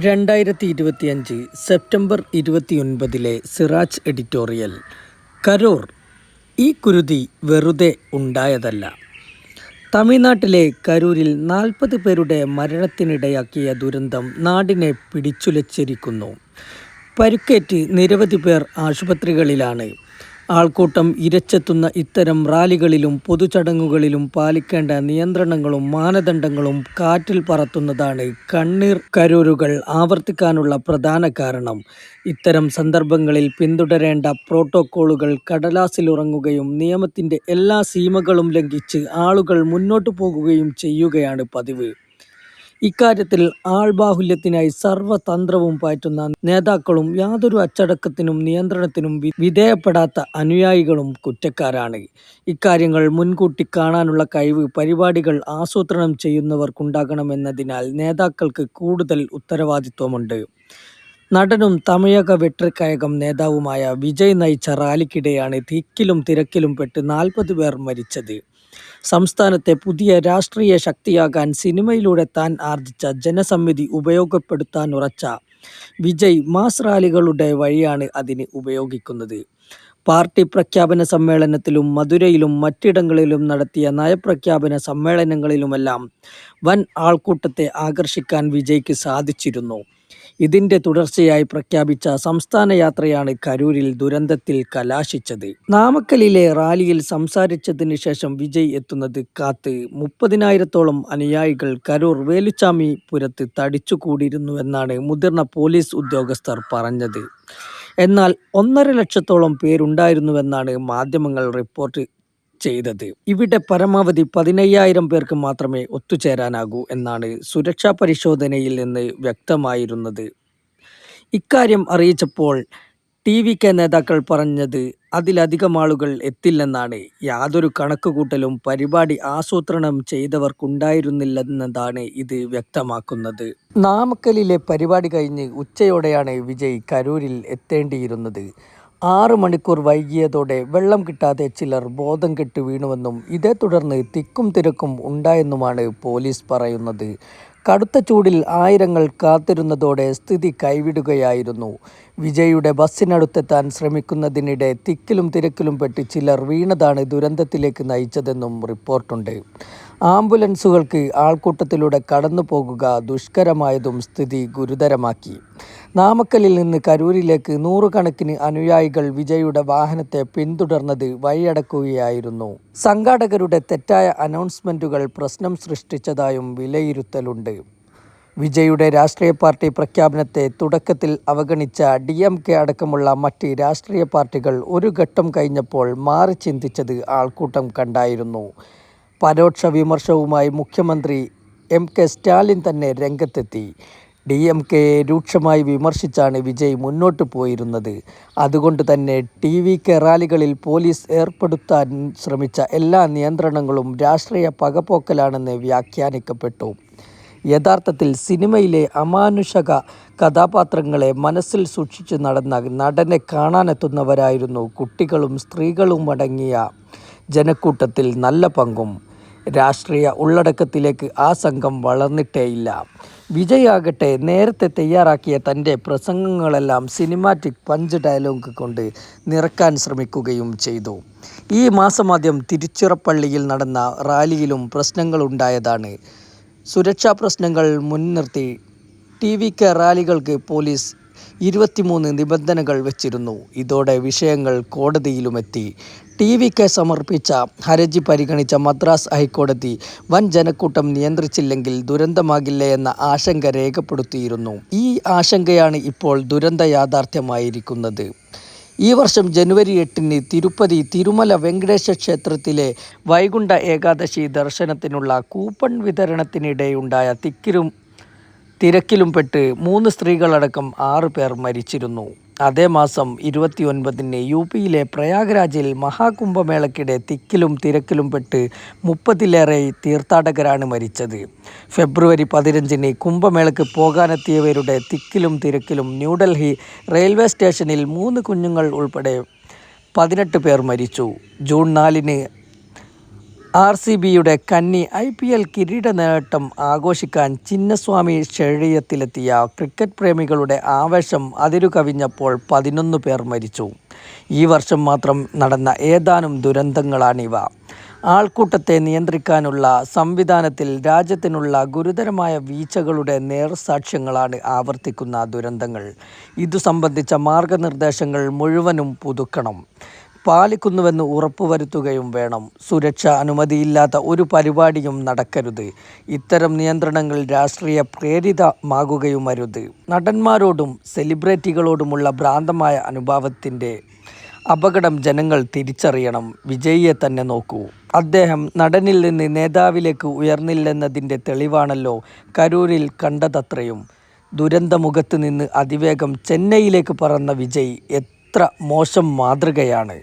രണ്ടായിരത്തി ഇരുപത്തിയഞ്ച് സെപ്റ്റംബർ ഇരുപത്തിയൊൻപതിലെ സിറാജ് എഡിറ്റോറിയൽ. കരൂർ. ഈ കുരുതി വെറുതെ ഉണ്ടായതല്ല. തമിഴ്നാട്ടിലെ കരൂരിൽ നാൽപ്പത് പേരുടെ മരണത്തിനിടയാക്കിയ ദുരന്തം നാടിനെ പിടിച്ചുലച്ചിരിക്കുന്നു. പരുക്കേറ്റ് നിരവധി പേർ ആശുപത്രികളിലാണ്. ആൾക്കൂട്ടം ഇരച്ചെത്തുന്ന ഇത്തരം റാലികളിലും പൊതുചടങ്ങുകളിലും പാലിക്കേണ്ട നിയന്ത്രണങ്ങളും മാനദണ്ഡങ്ങളും കാറ്റിൽ പറത്തുന്നതാണ് കണ്ണീർ കരൂരുകൾ ആവർത്തിക്കാനുള്ള പ്രധാന കാരണം. ഇത്തരം സന്ദർഭങ്ങളിൽ പിന്തുടരേണ്ട പ്രോട്ടോക്കോളുകൾ കടലാസിലുറങ്ങുകയും നിയമത്തിന്റെ എല്ലാ സീമകളും ലംഘിച്ച് ആളുകൾ മുന്നോട്ടു പോകുകയും ചെയ്യുകയാണ് പതിവ്. ഇക്കാര്യത്തിൽ ആൾബാഹുല്യത്തിനായി സർവതന്ത്രവും പാറ്റുന്ന നേതാക്കളും യാതൊരു അച്ചടക്കത്തിനും നിയന്ത്രണത്തിനും വിധേയപ്പെടാത്ത അനുയായികളും കുറ്റക്കാരാണ്. ഇക്കാര്യങ്ങൾ മുൻകൂട്ടി കാണാനുള്ള കഴിവ് പരിപാടികൾ ആസൂത്രണം ചെയ്യുന്നവർക്കുണ്ടാകണമെന്നതിനാൽ നേതാക്കൾക്ക് കൂടുതൽ ഉത്തരവാദിത്വമുണ്ട്. നടനും തമിഴക വെട്രിക്കഴകം നേതാവുമായ വിജയ് നയിച്ച റാലിക്കിടെയാണ് തിക്കിലും തിരക്കിലും പെട്ട് നാൽപ്പത് പേർ മരിച്ചത്. സംസ്ഥാനത്തെ പുതിയ രാഷ്ട്രീയ ശക്തിയാകാൻ സിനിമയിലൂടെ താൻ ആർജിച്ച ജനസമ്മിതി ഉപയോഗപ്പെടുത്താനുറച്ച വിജയ് മാസ് റാലികളുടെ വഴിയാണ് അതിന് ഉപയോഗിക്കുന്നത്. പാർട്ടി പ്രഖ്യാപന സമ്മേളനത്തിലും മധുരയിലും മറ്റിടങ്ങളിലും നടത്തിയ നയപ്രഖ്യാപന സമ്മേളനങ്ങളിലുമെല്ലാം വൻ ആൾക്കൂട്ടത്തെ ആകർഷിക്കാൻ വിജയ്ക്ക് സാധിച്ചിരുന്നു. ഇതിന്റെ തുടർച്ചയായി പ്രഖ്യാപിച്ച സംസ്ഥാന യാത്രയാണ് കരൂരിൽ ദുരന്തത്തിൽ കലാശിച്ചത്. നാമക്കലിലെ റാലിയിൽ സംസാരിച്ചതിന് ശേഷം വിജയ് എത്തുന്നത് കാത്ത് മുപ്പതിനായിരത്തോളം അനുയായികൾ കരൂർ വേലുച്ചാമി പുരത്ത് തടിച്ചുകൂടിയിരുന്നുവെന്നാണ് മുതിർന്ന പോലീസ് ഉദ്യോഗസ്ഥർ പറഞ്ഞത്. എന്നാൽ ഒന്നര ലക്ഷത്തോളം പേരുണ്ടായിരുന്നുവെന്നാണ് മാധ്യമങ്ങൾ റിപ്പോർട്ട് ചെയ്തത്. ഇവിടെ പരമാവധി പതിനയ്യായിരം പേർക്ക് മാത്രമേ ഒത്തുചേരാനാകൂ എന്നാണ് സുരക്ഷാ പരിശോധനയിൽ നിന്ന് വ്യക്തമായിരുന്നത്. ഇക്കാര്യം അറിയിച്ചപ്പോൾ ടി വി കെ നേതാക്കൾ പറഞ്ഞത് അതിലധികം ആളുകൾ എത്തില്ലെന്നാണ്. യാതൊരു കണക്കുകൂട്ടലും പരിപാടി ആസൂത്രണം ചെയ്തവർക്കുണ്ടായിരുന്നില്ലെന്നതാണ് ഇത് വ്യക്തമാക്കുന്നത്. നാമക്കലിലെ പരിപാടി കഴിഞ്ഞ് ഉച്ചയോടെയാണ് വിജയ് കരൂരിൽ എത്തേണ്ടിയിരുന്നത്. ആറ് മണിക്കൂർ വൈകിയതോടെ വെള്ളം കിട്ടാതെ ചിലർ ബോധം കെട്ട് വീണുവെന്നും ഇതേ തുടർന്ന് തിക്കും തിരക്കും ഉണ്ടായെന്നുമാണ് പോലീസ് പറയുന്നത്. കടുത്ത ചൂടിൽ ആയിരങ്ങൾ കാത്തിരുന്നതോടെ സ്ഥിതി കൈവിടുകയായിരുന്നു. വിജയുടെ ബസ്സിനടുത്തെത്താൻ ശ്രമിക്കുന്നതിനിടെ തിക്കിലും തിരക്കിലും പെട്ട് ചിലർ വീണതാണ് ദുരന്തത്തിലേക്ക് നയിച്ചതെന്നും റിപ്പോർട്ടുണ്ട്. ആംബുലൻസുകൾക്ക് ആൾക്കൂട്ടത്തിലൂടെ കടന്നു പോകുക ദുഷ്കരമായതും സ്ഥിതി ഗുരുതരമാക്കി. നാമക്കലിൽ നിന്ന് കരൂരിലേക്ക് നൂറുകണക്കിന് അനുയായികൾ വിജയുടെ വാഹനത്തെ പിന്തുടർന്നത് വഴിയടക്കുകയായിരുന്നു. സംഘാടകരുടെ തെറ്റായ അനൗൺസ്മെന്റുകൾ പ്രശ്നം സൃഷ്ടിച്ചതായും വിലയിരുത്തലുണ്ട്. വിജയുടെ രാഷ്ട്രീയ പാർട്ടി പ്രഖ്യാപനത്തെ തുടക്കത്തിൽ അവഗണിച്ച ഡി എം കെ അടക്കമുള്ള മറ്റ് രാഷ്ട്രീയ പാർട്ടികൾ ഒരു ഘട്ടം കഴിഞ്ഞപ്പോൾ മാറി ചിന്തിച്ചത് ആൾക്കൂട്ടം കണ്ടായിരുന്നു. പരോക്ഷ വിമർശവുമായി മുഖ്യമന്ത്രി എം കെ സ്റ്റാലിൻ തന്നെ രംഗത്തെത്തി. ഡി എം കെയെ രൂക്ഷമായി വിമർശിച്ചാണ് വിജയ് മുന്നോട്ട് പോയിരുന്നത്. അതുകൊണ്ട് തന്നെ ടി വി കെ റാലികളിൽ പോലീസ് ഏർപ്പെടുത്താൻ ശ്രമിച്ച എല്ലാ നിയന്ത്രണങ്ങളും രാഷ്ട്രീയ പകപോക്കലാണെന്ന് വ്യാഖ്യാനിക്കപ്പെട്ടു. യഥാർത്ഥത്തിൽ സിനിമയിലെ അമാനുഷക കഥാപാത്രങ്ങളെ മനസ്സിൽ സൂക്ഷിച്ചു നടന്ന നടനെ കാണാനെത്തുന്നവരായിരുന്നു കുട്ടികളും സ്ത്രീകളും അടങ്ങിയ ജനക്കൂട്ടത്തിൽ നല്ല പങ്കും. രാഷ്ട്രീയ ഉള്ളടക്കത്തിലേക്ക് ആ സംഘം വളർന്നിട്ടേയില്ല. വിജയാകട്ടെ നേരത്തെ തയ്യാറാക്കിയ തന്റെ പ്രസംഗങ്ങളെല്ലാം സിനിമാറ്റിക് പഞ്ച് ഡയലോഗ് കൊണ്ട് നിറക്കാൻ ശ്രമിക്കുകയും ചെയ്തു. ഈ മാസമാദ്യം തിരുച്ചിറപ്പള്ളിയിൽ നടന്ന റാലിയിലും പ്രശ്നങ്ങളുണ്ടായതാണ്. സുരക്ഷാ പ്രശ്നങ്ങൾ മുൻനിർത്തി ടി വി റാലികൾക്ക് പോലീസ് ഇരുപത്തിമൂന്ന് നിബന്ധനകൾ വച്ചിരുന്നു. ഇതോടെ വിഷയങ്ങൾ കോടതിയിലുമെത്തി. ടി വി കെ സമർപ്പിച്ച ഹർജി പരിഗണിച്ച മദ്രാസ് ഹൈക്കോടതി വൻ ജനക്കൂട്ടം നിയന്ത്രിച്ചില്ലെങ്കിൽ ദുരന്തമാകില്ലേ എന്ന ആശങ്ക രേഖപ്പെടുത്തിയിരുന്നു. ഈ ആശങ്കയാണ് ഇപ്പോൾ ദുരന്ത യാഥാർത്ഥ്യമായിരിക്കുന്നത്. ഈ വർഷം ജനുവരി എട്ടിന് തിരുപ്പതി തിരുമല വെങ്കടേശ ക്ഷേത്രത്തിലെ വൈകുണ്ഠ ഏകാദശി ദർശനത്തിനുള്ള കൂപ്പൺ വിതരണത്തിനിടെയുണ്ടായ തിക്കിലും തിരക്കിലും പെട്ട് മൂന്ന് സ്ത്രീകളടക്കം ആറ് പേർ മരിച്ചിരുന്നു. അതേ മാസം ഇരുപത്തിയൊൻപതിന് യു പിയിലെ പ്രയാഗ്രാജിൽ മഹാകുംഭമേളയ്ക്കിടെ തിക്കിലും തിരക്കിലും പെട്ട് മുപ്പതിലേറെ തീർത്ഥാടകരാണ് മരിച്ചത്. ഫെബ്രുവരി പതിനഞ്ചിന് കുംഭമേളയ്ക്ക് പോകാനെത്തിയവരുടെ തിക്കിലും തിരക്കിലും ന്യൂഡൽഹി റെയിൽവേ സ്റ്റേഷനിൽ മൂന്ന് കുഞ്ഞുങ്ങൾ ഉൾപ്പെടെ പതിനെട്ട് പേർ മരിച്ചു. ജൂൺ നാലിന് ആർ സി ബിയുടെ കന്നി ഐ പി എൽ കിരീട നേട്ടം ആഘോഷിക്കാൻ ചിന്നസ്വാമി സ്റ്റേഡിയത്തിലെത്തിയ ക്രിക്കറ്റ് പ്രേമികളുടെ ആവേശം അതിരുകവിഞ്ഞപ്പോൾ പതിനൊന്ന് പേർ മരിച്ചു. ഈ വർഷം മാത്രം നടന്ന ഏതാനും ദുരന്തങ്ങളാണിവ. ആൾക്കൂട്ടത്തെ നിയന്ത്രിക്കാനുള്ള സംവിധാനത്തിൽ രാജ്യത്തിനുള്ള ഗുരുതരമായ വീഴ്ചകളുടെ നേർസാക്ഷ്യങ്ങളാണ് ആവർത്തിക്കുന്ന ദുരന്തങ്ങൾ. ഇതു സംബന്ധിച്ച മാർഗനിർദ്ദേശങ്ങൾ മുഴുവനും പുതുക്കണം. പാലിക്കുന്നുവെന്ന് ഉറപ്പുവരുത്തുകയും വേണം. സുരക്ഷ അനുമതിയില്ലാത്ത ഒരു പരിപാടിയും നടക്കരുത്. ഇത്തരം നിയന്ത്രണങ്ങൾ രാഷ്ട്രീയ പ്രേരിതമാകുകയുമരുത്. നടന്മാരോടും സെലിബ്രിറ്റികളോടുമുള്ള ഭ്രാന്തമായ അനുഭാവത്തിന്റെ അപകടം ജനങ്ങൾ തിരിച്ചറിയണം. വിജയിയെ തന്നെ നോക്കൂ. അദ്ദേഹം നടനിൽ നിന്ന് നേതാവിലേക്ക് ഉയർന്നില്ലെന്നതിന്റെ തെളിവാണല്ലോ കരൂരിൽ കണ്ടതത്രയും. ദുരന്തമുഖത്ത് നിന്ന് അതിവേഗം ചെന്നൈയിലേക്ക് പറന്ന വിജയ് എത്ര മോശം മാതൃകയാണ്.